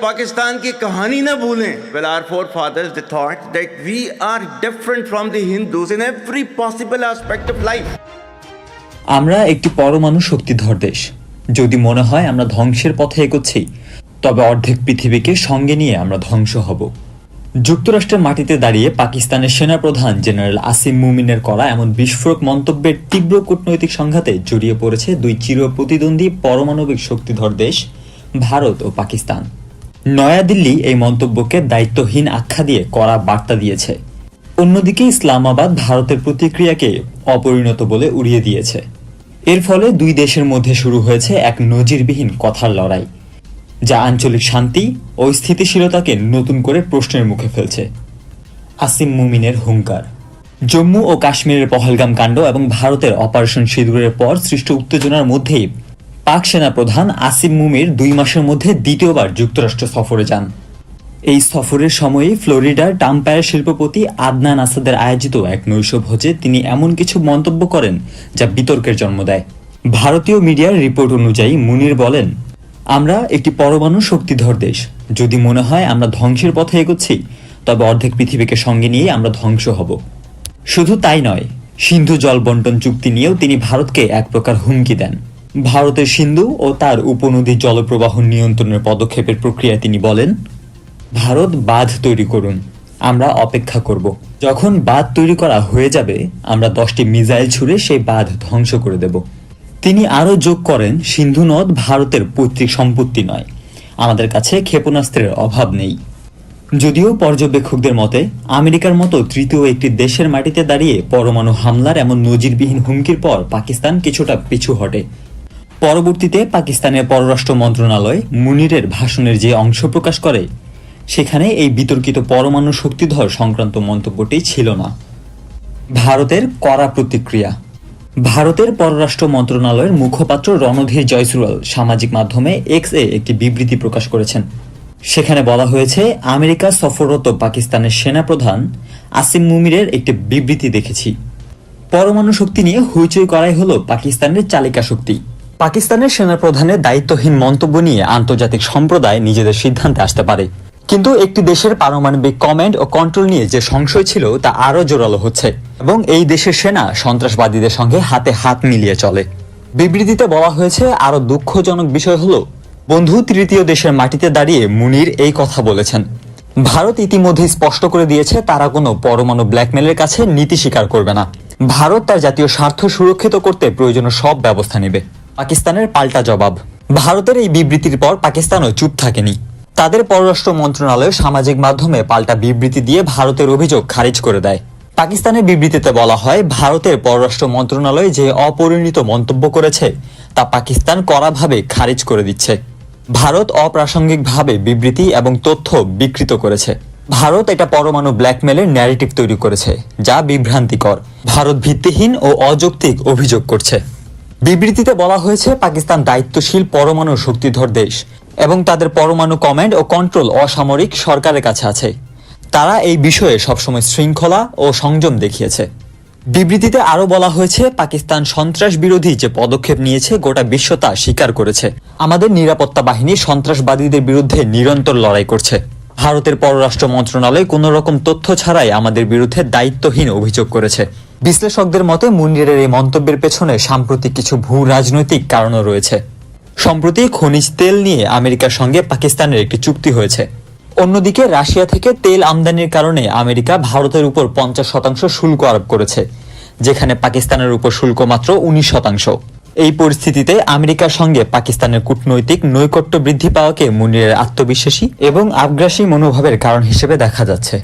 Pakistan ki kahani na bhulein. Well, our forefathers they thought that we are different from the Hindus in every possible aspect of life. আমরা একটি পরমাণু শক্তিধর দেশ যদি মনে হয় আমরা ধ্বংসের পথে এগোচ্ছি তবে অর্ধেক পৃথিবীকে সঙ্গে নিয়ে আমরা ধ্বংস হব যুক্তরাষ্ট্রের মাটিতে দাঁড়িয়ে পাকিস্তানের সেনাপ্রধান জেনারেল আসিম মুমিনের করা এমন বিস্ফোরক মন্তব্যের তীব্র কূটনৈতিক সংঘাতে জড়িয়ে পড়েছে দুই চির প্রতিদ্বন্দ্বী পরমাণবিক শক্তিধর দেশ ভারত ও পাকিস্তান নয়াদিল্লি এই মন্তব্যকে দায়িত্বহীন আখ্যা দিয়ে কড়া বার্তা দিয়েছে। অন্যদিকে ইসলামাবাদ ভারতের প্রতিক্রিয়াকে অপরিণত বলে উড়িয়ে দিয়েছে। এর ফলে দুই দেশের মধ্যে শুরু হয়েছে এক নজিরবিহীন কথার লড়াই, যা আঞ্চলিক শান্তি ও স্থিতিশীলতাকে নতুন করে প্রশ্নের মুখে ফেলছে। আসিম মুমিনের হুঙ্কার। জম্মু ও কাশ্মীরের পহলগাম কাণ্ড এবং ভারতের অপারেশন সিঁদুরের পর সৃষ্ট উত্তেজনার মধ্যেই পাক সেনা প্রধান আসিম মুমির দুই মাসের মধ্যে দ্বিতীয়বার যুক্তরাষ্ট্র সফরে যান। এই সফরের সময়ে ফ্লোরিডার টাম্পায়ার শিল্পপতি আদনান আসাদের আয়োজিত এক নৈশ ভোজে তিনি এমন কিছু মন্তব্য করেন যা বিতর্কের জন্ম দেয়। ভারতীয় মিডিয়ার রিপোর্ট অনুযায়ী মুনির বলেন, আমরা একটি পরমাণু শক্তিধর দেশ। যদি মনে হয় আমরা ধ্বংসের পথে এগোচ্ছি, তবে অর্ধেক পৃথিবীকে সঙ্গে নিয়ে আমরা ধ্বংস হব। শুধু তাই নয়, সিন্ধু জল বন্টন চুক্তি নিয়েও তিনি ভারতকে এক প্রকার হুমকি দেন। ভারতের সিন্ধু ও তার উপনদী জলপ্রবাহ নিয়ন্ত্রণের পদক্ষেপের প্রক্রিয়ায় তিনি বলেন, ভারত বাঁধ তৈরি করুন, আমরা অপেক্ষা করব। যখন বাঁধ তৈরি করা হয়ে যাবে, আমরা দশটি মিসাইল ছুড়ে সেই বাঁধ ধ্বংস করে দেব। তিনি আরও যোগ করেন, সিন্ধু নদ ভারতের পৈতৃক সম্পত্তি নয়। আমাদের কাছে ক্ষেপণাস্ত্রের অভাব নেই। যদিও পর্যবেক্ষকদের মতে, আমেরিকার মতো তৃতীয় একটি দেশের মাটিতে দাঁড়িয়ে পরমাণু হামলার এমন নজিরবিহীন হুমকির পর পাকিস্তান কিছুটা পিছু হটে। পরবর্তীতে পাকিস্তানের পররাষ্ট্র মন্ত্রণালয় মুনিরের ভাষণের যে অংশ প্রকাশ করে, সেখানে এই বিতর্কিত পরমাণু শক্তিধর সংক্রান্ত মন্তব্যটি ছিল না। ভারতের কড়া প্রতিক্রিয়া। ভারতের পররাষ্ট্র মন্ত্রণালয়ের মুখপাত্র রণধীর জয়সওয়াল সামাজিক মাধ্যমে এক্স এ একটি বিবৃতি প্রকাশ করেছেন। সেখানে বলা হয়েছে, আমেরিকা সফররত পাকিস্তানের সেনাপ্রধান আসিম মুমিরের একটি বিবৃতি দেখেছি। পরমাণু শক্তি নিয়ে হইচই করাই হলো পাকিস্তানের চালিকা শক্তি। পাকিস্তানের সেনাপ্রধানের দায়িত্বহীন মন্তব্য নিয়ে আন্তর্জাতিক সম্প্রদায় নিজেদের সিদ্ধান্তে আসতে পারে। কিন্তু একটি দেশের পারমাণবিক কমান্ড ও কন্ট্রোল নিয়ে যে সংশয় ছিল, তা আরও জোরালো হচ্ছে এবং এই দেশের সেনা সন্ত্রাসবাদীদের সঙ্গে হাতে হাত মিলিয়ে চলে। বিবৃতিতে বলা হয়েছে আরও দুঃখজনক বিষয় হলো, বন্ধু তৃতীয় দেশের মাটিতে দাঁড়িয়ে মুনির এই কথা বলেছেন। ভারত ইতিমধ্যে স্পষ্ট করে দিয়েছে, তারা কোনো পরমাণু ব্ল্যাকমেলের কাছে নীতি স্বীকার করবে না। ভারত তার জাতীয় স্বার্থ সুরক্ষিত করতে প্রয়োজনীয় সব ব্যবস্থা নেবে। পাকিস্তানের পাল্টা জবাব। ভারতের এই বিবৃতির পর পাকিস্তানও চুপ থাকেনি। তাদের পররাষ্ট্র মন্ত্রণালয় সামাজিক মাধ্যমে পাল্টা বিবৃতি দিয়ে ভারতের অভিযোগ খারিজ করে দেয়। পাকিস্তানের বিবৃতিতে বলা হয়, ভারতের পররাষ্ট্র মন্ত্রণালয় যে অপরিণীত মন্তব্য করেছে, তা পাকিস্তান কড়াভাবে খারিজ করে দিচ্ছে। ভারত অপ্রাসঙ্গিকভাবে বিবৃতি এবং তথ্য বিকৃত করেছে। ভারত এটা পরমাণু ব্ল্যাকমেলের ন্যারেটিভ তৈরি করেছে, যা বিভ্রান্তিকর। ভারত ভিত্তিহীন ও অযৌক্তিক অভিযোগ করছে। বিবৃতিতে বলা হয়েছে, পাকিস্তান দায়িত্বশীল পরমাণু শক্তিধর দেশ এবং তাদের পরমাণু কমান্ড ও কন্ট্রোল অসামরিক সরকারের কাছে আছে। তারা এই বিষয়ে সবসময় শৃঙ্খলা ও সংযম দেখিয়েছে। বিবৃতিতে আরও বলা হয়েছে, পাকিস্তান সন্ত্রাস বিরোধী যে পদক্ষেপ নিয়েছে, গোটা বিশ্ব তা স্বীকার করেছে। আমাদের নিরাপত্তা বাহিনী সন্ত্রাসবাদীদের বিরুদ্ধে নিরন্তর লড়াই করছে। ভারতের পররাষ্ট্র মন্ত্রণালয় কোনো রকম তথ্য ছাড়াই আমাদের বিরুদ্ধে দায়িত্বহীন অভিযোগ করেছে। বিশ্লেষকদের মতে মুনিরের এই মন্তব্যের পেছনে সাম্প্রতিক কিছু ভূ রাজনৈতিক কারণও রয়েছে। সম্প্রতি খনিজ তেল নিয়ে আমেরিকার সঙ্গে পাকিস্তানের একটি চুক্তি হয়েছে। অন্যদিকে রাশিয়া থেকে তেল আমদানির কারণে আমেরিকা ভারতের উপর পঞ্চাশ শতাংশ শুল্ক আরোপ করেছে, যেখানে পাকিস্তানের উপর শুল্ক মাত্র উনিশ শতাংশ। এই পরিস্থিতিতে আমেরিকার সঙ্গে পাকিস্তানের কূটনৈতিক নৈকট্য বৃদ্ধি পাওয়াকে মুনিরের আত্মবিশ্বাসী এবং আগ্রাসী মনোভাবের কারণ হিসেবে দেখা যাচ্ছে।